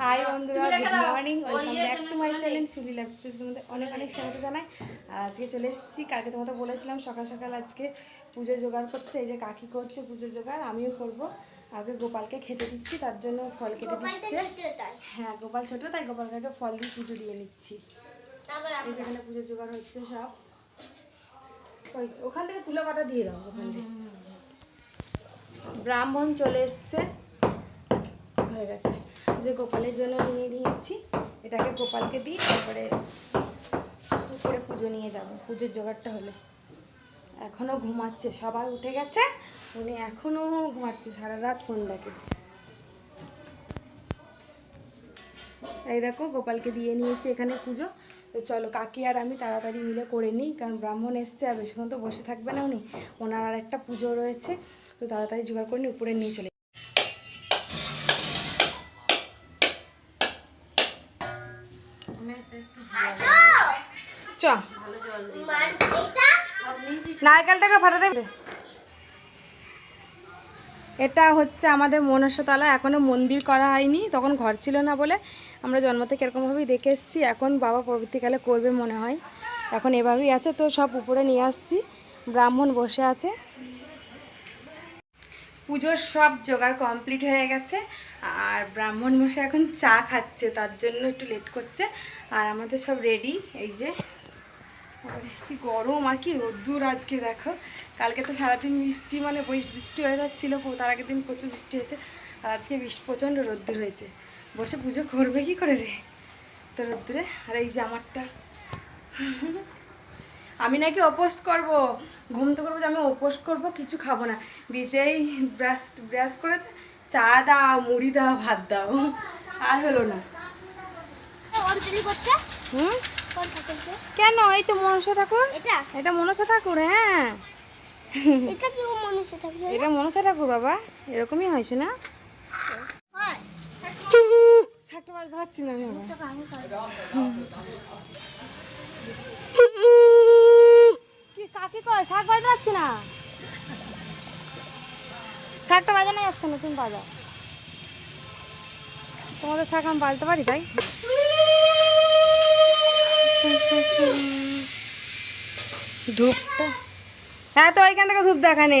High বন্ধুরা good morning welcome back to my channel Suri life story তোমাদের অনেক অনেক স্বাগত জানাই। আর আজকে চলে এসেছি কালকে তোমাদের বলেছিলাম সকাল সকাল আজকে পুজো জোগাড় করছে এই যে কাকি করছে পুজো জোগাড় আমিও করব। আগে গোপালকে খেতে দিচ্ছি তার জন্য ফল কেটে দিচ্ছে। হ্যাঁ গোপাল ছোট তাই গোপালকে ফল দিয়ে পুজো দিয়ে নিচ্ছি। এই যেখানে পুজো জোগাড় হচ্ছে সব। ওই ওখান থেকে তুলে কটা দিয়ে দাও ওখান থেকে। ব্রাহ্মণ চলে এসছে। হয়ে গেছে। যে গোপালের জন্য নিয়ে নিয়েছি, এটাকে গোপালকে দিই তারপরে উপরে পুজো নিয়ে যাব, পুজোর জোগাড়টা হলে। এখনও ঘুমাচ্ছে, সবাই উঠে গেছে, উনি এখনও ঘুমাচ্ছে, সারা রাত ফোন দেখে। এই দেখো, গোপালকে দিয়ে নিয়েছি এখানে পুজো। তো চলো, কাকি আর আমি তাড়াতাড়ি মিলে করে নিই, কারণ ব্রাহ্মণ এসছে আর বেশিক্ষণ তো বসে থাকবে না উনি। ওনার আর একটা পুজো রয়েছে, তো তাড়াতাড়ি জোগাড় করে নিই, উপরে নিয়ে চলে নারকেলটাকে ফাটাতে। এটা হচ্ছে আমাদের মনসাতলা। এখনও মন্দির করা হয়নি, তখন ঘর ছিল না বলে আমরা জন্ম থেকে এরকমভাবেই দেখে এসেছি। এখন বাবা পরবর্তীকালে করবে মনে হয়। এখন এভাবেই আছে, তো সব উপরে নিয়ে আসছি। ব্রাহ্মণ বসে আছে। পুজোর সব জোগাড় কমপ্লিট হয়ে গেছে। আর ব্রাহ্মণ মশাই এখন চা খাচ্ছে, তার জন্য একটু লেট করছে। আর আমাদের সব রেডি এই যে কি গরম আর কি রোদ্দুর আজকে দেখো। কালকে তো সারাদিন বৃষ্টি মানে বই- বৃষ্টি হয়ে যাচ্ছিল তার আগের দিন প্রচুর বৃষ্টি হয়েছে আর আজকে প্রচণ্ড রোদ্দুর হয়েছে। বসে পুজো করবে কি করে রে? তো রোদ্দুরে আর এই যে আমারটা। আমি নাকি উপোস করব। ঘুম তো করব যে আমি উপোস করব কিছু খাব না। দিতেই ব্রাশ ব্রাশ করেছে চা দাও মুড়ি দাও ভাত দাও। আর হলো না। হুম? কেন? এই তো মনসা ঠাকুর? এটা? এটা মনসা ঠাকুর হ্যাঁ। এটা কি মনসা ঠাকুর? বাবা। এরকমই হয়েছে না? ভাবছি না কি কাকি কয়? শাক বাজতে পারছি না? শাকটা বাজানো যাচ্ছে না তুমি বাজাও তোমাদের শাক আমি বাজতে পারি তাই? ধূপটা। হ্যাঁ তো ওইখান থেকে ধূপ দেখানে।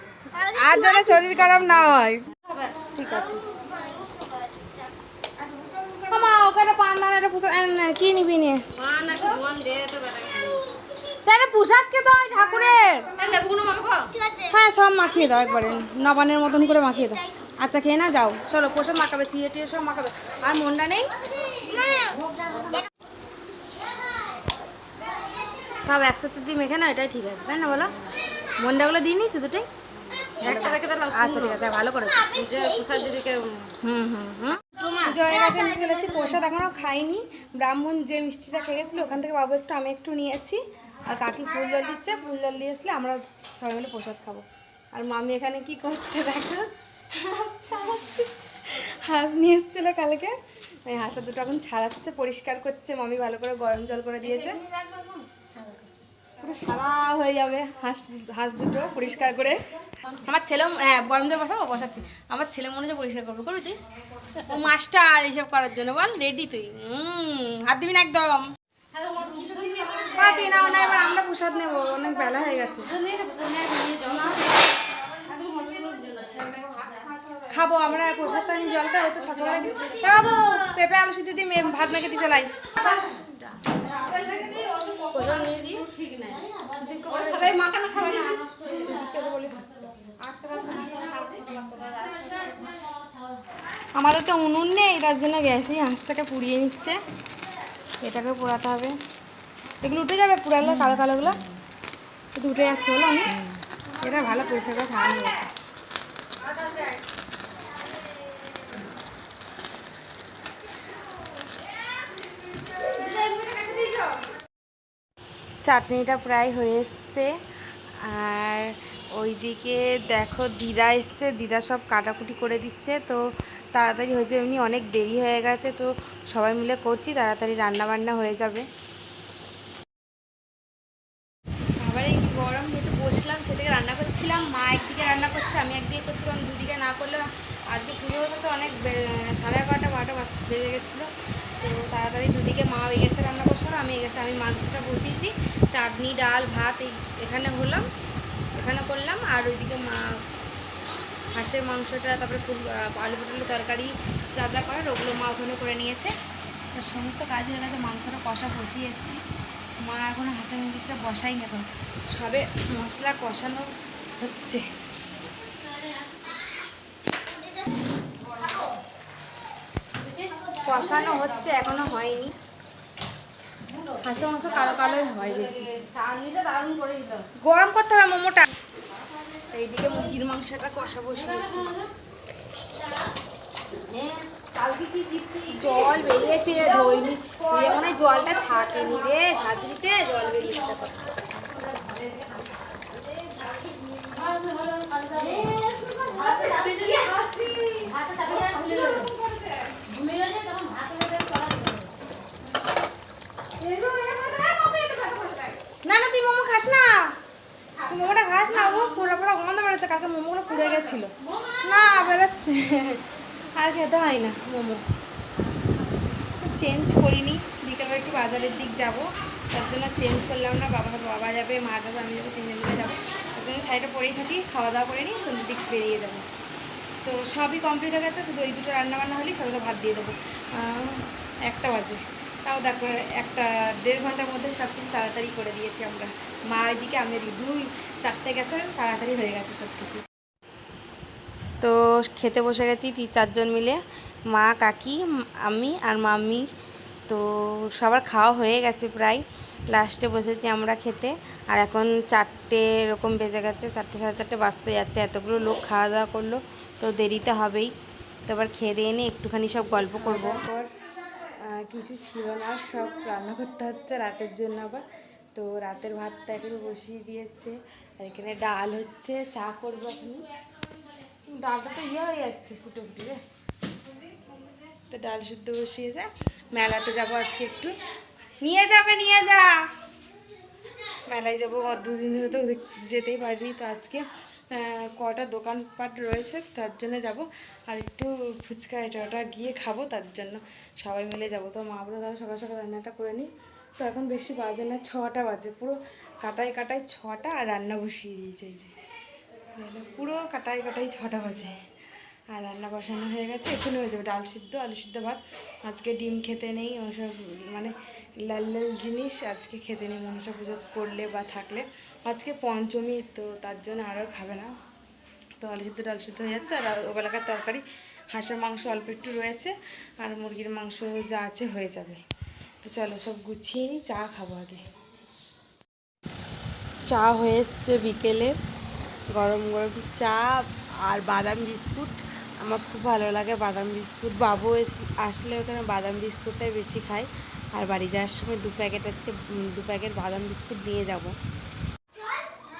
আর যেন শরীর খারাপ না হয়। ঠিক আছে মামা ওখানে না পোশাক কি নিবি নিয়ে? তাহলে পোশাক ঠাকুরের। হ্যাঁ সব মাখিয়ে দাও একবারে। নবানের মতন করে মাখিয়ে দাও। আচ্ছা খেয়ে না যাও। চলো, পোশাক মাখাবে, চিড়ে টিড়ে সব মাখাবে। আর মনটা নেই? সব একসাথে দিয়ে মেখে না এটাই ঠিক আছে। তাই না বলো? মন্ডাগুলো দিইনি শুধুটাই আচ্ছা ঠিক আছে ভালো করেছ। হুম হুম হুম। পুজো হয়ে গেছে আমি চলে প্রসাদ এখনও খাইনি ব্রাহ্মণ যে মিষ্টিটা খেয়ে গেছিল ওখান থেকে বাবু একটু আমি একটু নিয়েছি। আর কাকি ফুল জল দিচ্ছে ফুল জল দিয়ে আসলে আমরা সবাই মিলে প্রসাদ খাব। আর মামি এখানে কি করছে দেখো? হাঁস হাঁস নিয়ে এসেছিল কালকে। ওই হাঁসা দুটো এখন ছাড়াচ্ছে পরিষ্কার করছে। মামি ভালো করে গরম জল করে দিয়েছে। সাদা হয়ে যাবে হাঁস হাঁস দুটো পরিষ্কার করে। আমার ছেলে হ্যাঁ গরম জল বসাবো বসাচ্ছি। আমার ছেলে মনে হচ্ছে পরিষ্কার করব করবি তুই? ও মাস্টার এইসব করার জন্য বল রেডি তুই। হুম হাত দিবি না একদম। নাও না এবার আমরা প্রসাদ নেব অনেক বেলা হয়ে গেছে। খাব আমরা প্রসাদটা নিয়ে জলটা হয়তো সকালবেলা পেঁপে আলু সিদ্ধি দিয়ে মে- ভাত মেখে দিয়ে চলাই। প্রসাদ নিয়েছি ঠিক নাই। মাখানা খাবে না। আমাদের তো উনুন নেই তার জন্য গ্যাসই হাঁসটাকে পুড়িয়ে নিচ্ছে। এটাকে পোড়াতে হবে। এগুলো উঠে যাবে পুরালে কালো কালোগুলো। একটু উঠে যাচ্ছে বলো আমি। এটা ভালো পরিষ্কার করে ছাড়ানো গেছে চাটনিটা প্রায় হয়ে এসছে। আর ওইদিকে দেখো দিদা এসছে, দিদা সব কাটাকুটি করে দিচ্ছে। তো তাড়াতাড়ি হয়েছে, এমনি অনেক দেরি হয়ে গেছে। তো সবাই মিলে করছি, তাড়াতাড়ি রান্না বান্না হয়ে যাবে আবার এই গরম যেহেতু বসলাম সেদিকে রান্না করছিলাম মা করছে আমি একদিকে করছি কারণ দুদিকে না করলে আজকে পুজো হতে তো অনেক বে- সাড়ে এগারোটা, বারোটা বাজ- গেছিল। তো তাড়াতাড়ি দুদিকে মা এগেছে রান্না করছিল আমি গেছে, আমি মাংসটা বসিয়েছি। চাটনি, ডাল, ভাত, এই এখানে হলাম, এখানে করলাম। আর ওইদিকে মা হাঁসের মাংসটা, তারপরে আলু পটলের তরকারি যা যা করার ওগুলো মা ওখানে করে নিয়েছে। তো সমস্ত কাজ হয়ে গেছে, মাংসটা কষা বসিয়ে এসেছি। মা এখনও হাঁসের মুরগিটা বসাইনি এখন। সবে মশলা কষানো হচ্ছে। কষানো হচ্ছে, এখনও হয়নি। হাঁসের মাংস কালো কালোই হয় বেশি। গরম করতে হবে মোমোটা। এইদিকে মুরগির মাংসটা কষা বসিয়েছি। জল বেরিয়েছে ধইনি ধুয়ে মনে জলটা ছাকেনি রে ঝাঁঝরিতে জল বেরিয়েছে। না না, তুই মোমো খাস না। তুই মোমোটা খাস না, ও পুরো পুরো গন্ধ বেরোচ্ছে, কালকে মোমোগুলো পুড়ে গেছিল। না, বেরোচ্ছে। আর খেতে হয় না মোমো। চেঞ্জ করিনি, বিকেলবেলা একটু বাজারের দিক যাব। তার জন্য চেঞ্জ করলাম না, বাবা বাবা যাবে, মা যাবে, আমি যাব, তিনজন মিলে যাব। তার জন্য সাইডে পরেই থাকি খাওয়া দাওয়া করে নিই, সন্ধ্যের দিক বেরিয়ে যাব। তো সবই কমপ্লিট হয়ে গেছে, শুধু ওই দুটো রান্না বান্না হলেই সবাইকে ভাত দিয়ে দেবো। একটা বাজে। তাও দেখো, একটা দেড় ঘণ্টার মধ্যে সব কিছু তাড়াতাড়ি করে দিয়েছি আমরা। মা এদিকে, আমি দুই চারটে গেছে, তাড়াতাড়ি হয়ে গেছে সব কিছু তো খেতে বসে গেছি তিন চারজন মিলে, মা, কাকি, আমি আর মাম্মি। তো সবার খাওয়া হয়ে গেছে প্রায়। লাস্টে বসেছি আমরা খেতে। আর এখন চারটে এরকম বেজে গেছে, চারটে সাড়ে চারটে বাজতে যাচ্ছে। এতগুলো লোক খাওয়া দাওয়া করল, তো দেরিতে হবেই। তো আবার খেয়ে দিয়ে নিয়ে একটুখানি সব গল্প করব। কিছু ছিল না, সব রান্না করতে হচ্ছে রাতের জন্য আবার। তো রাতের ভাতটা এখন বসিয়ে দিয়েছে, আর এখানে ডাল হচ্ছে, চা করব এখন। ডালটা তো ইয়ে হয়ে যাচ্ছে, ফুটে রে। তো ডাল শুদ্ধ বসিয়ে বসিয়েছে মেলাতে যাব আজকে একটু। নিয়ে যাবে নিয়ে যা। মেলায় যাব দুদিন ধরে তো যেতেই পারিনি তো আজকে। কটা দোকানপাট রয়েছে, তার জন্য যাব। আর একটু ফুচকা এটা ওটা গিয়ে খাব, তার জন্য সবাই মিলে যাব। তো মা বলে, দাদা, সকাল সকাল রান্নাটা করে নিই তো এখন বেশি বাজে না, ছটা বাজে। পুরো কাটায় কাটায় ছটা আর রান্না বসিয়ে দিয়েছে এই যে। পুরো কাটাই কাটাই ছটা বাজে। আর রান্না বসানো হয়ে গেছে এখানে হয়ে যাবে ডাল সিদ্ধ, আলু সিদ্ধ ভাত। আজকে ডিম খেতে নেই, ওসব মানে লাল লাল জিনিস আজকে খেতে নেই, মনসা পুজো করলে বা থাকলে। আজকে পঞ্চমী, তো তার জন্য আরও খাবে না। তো আলু সিদ্ধ, ডাল সিদ্ধ হয়ে যাচ্ছে আর ওবেলাকার তরকারি। হাঁসের মাংস অল্প একটু রয়েছে, আর মুরগির মাংস যা আছে হয়ে যাবে। তো চলো সব গুছিয়ে নিই, চা খাব আগে। চা হয়ে এসছে বিকেলে। গরম গরম চা আর বাদাম বিস্কুট। আমার খুব ভালো লাগে বাদাম বিস্কুট। বাবু এস- আসলে ওখানে বাদাম বিস্কুটটাই বেশি খায়। আর বাড়ি যাওয়ার সময় দু প্যাকেট আজকে দু প্যাকেট বাদাম বিস্কুট নিয়ে যাব।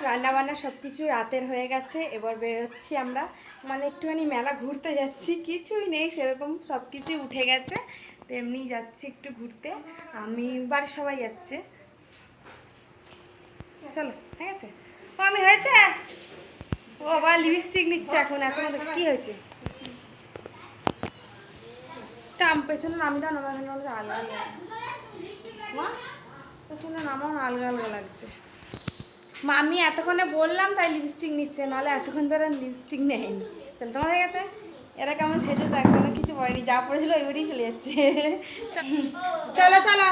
রান্না বান্না সব কিছু রাতের হয়ে গেছে, এবার বেরোচ্ছি আমরা। মানে একটুখানি মেলা ঘুরতে যাচ্ছি, কিছুই নেই, সেরকম সব কিছুই উঠে গেছে। তো এমনি যাচ্ছি একটু ঘুরতে। আমি বাড়ির সবাই যাচ্ছে। চলো, ঠিক আছে? ও, আমি হয়েছে? ও, আবার লিপস্টিক নিচ্ছে এখন এখন কি হয়েছে? টাম পেছনে নামি দাও আলগা আলগা মা পেছনে নামাও না আলগা আলগা লাগছে। মা আমি এতক্ষণে বললাম তাই লিপস্টিক নিচ্ছে নাহলে এতক্ষণ ধরে লিপস্টিক নেয়নি। তোমার হয়ে গেছে এরা কেমন সেজে তো একদম কিছু বলেনি যা পড়েছিল ওইবারই চলে যাচ্ছে। চলো চলো।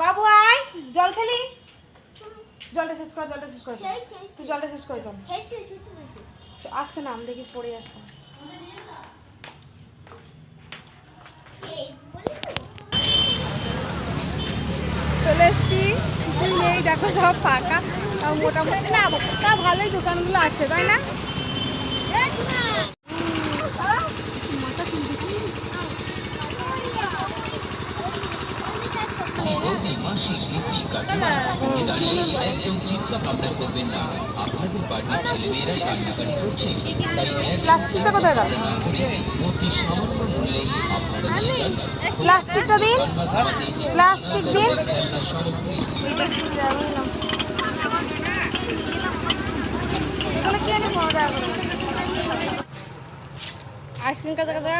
বাবু আয় জল খেলি। জলটা শেষ কর জলটা শেষ করে। তুই জলটা শেষ করে চল। আসতে নাম দেখিস পড়ে আসতে এই, বলি তো? চলে এসছি কিছুই নেই দেখো সব ফাঁকা। মোটামুটি না তা ভালোই দোকানগুলো আছে তাই না? মাসিক এসি কাঠমা ঘুরে দাঁড়িয়ে একদম চিন্তা ভাবনা করবেন না। আপনাদের বাড়ির ছেলেমেয়েরা কান্নাকাটি করছে। তাই প্লাস্টিকটা কোথায় অতি সামান্য প্লাস্টিকটা দিন। প্লাস্টিক দিন। খেলনা সামগ্রী এগুলো কি আনি পনেরো টাকা করে আইসক্রিম কাছে কাছে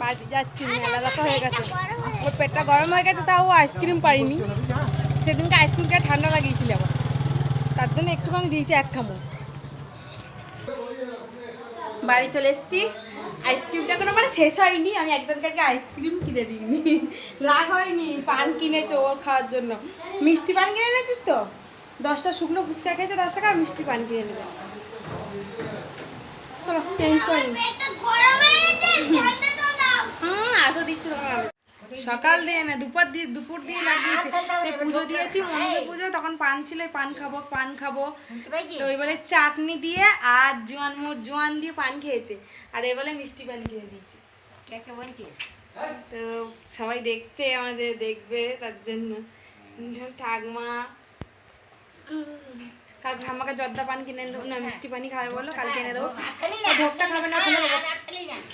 বাড়ি যাচ্ছি মেলা দেখা হয়ে গেছে। ওর পেটটা গরম হয়ে গেছে, তাও আইসক্রিম পাইনি। সেদিনকে আইসক্রিম খেয়ে ঠান্ডা লাগিয়েছিল আবার। তার জন্য একটুখানি দিয়েছি এক খামো বাড়ি চলে এসেছি। আইসক্রিমটা কোনো মানে শেষ হয়নি আমি একজনকে আইসক্রিম কিনে দিইনি। রাগ হয়নি পান কিনেছে ওর খাওয়ার জন্য। মিষ্টি পান কিনে এনেছিস তো? দশটা শুকনো ফুচকা খেয়েছে দশ টাকা আর মিষ্টি পান কিনে নেবে চলো চেঞ্জ দাও। হুম আসো দিচ্ছি তোমার। সকাল দিয়ে না দুপুর দিয়ে দুপুর দিয়ে লাগিয়েছে। সেই পুজো দিয়েছি মন্দির পুজো তখন পান ছিল পান খাব পান খাব। তো এবারে চাটনি দিয়ে আর জোয়ান মোট জোয়ান দিয়ে পান খেয়েছে। আর এবারে মিষ্টি পান খেয়ে দিয়েছি। তো সবাই দেখছে আমাদের দেখবে তার জন্য। ঠাকমা। কাল ঠাম্মাকে জর্দা পান কিনে দেবো। না মিষ্টি পানি খাবে বলো কালকে এনে দেবো। ভোগটা খাবে না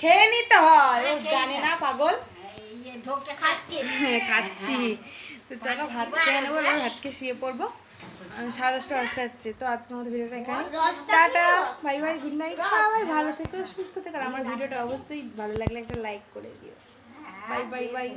খেয়ে নিতে হয় জানে না পাগল। হ্যাঁ খাচ্ছি। তো চলো ভাত খেয়ে নেব এবার ভাত। খেয়ে শুয়ে পড়ব। সাড়ে দশটা বাজতে যাচ্ছে তো আজকের মতো ভিডিওটা এখানে। Tata bye bye good night সবাই ভালো থেকো সুস্থ থেকো। আমার ভিডিওটা অবশ্যই ভালো লাগলে একটা লাইক করে দিও। Bye bye bye.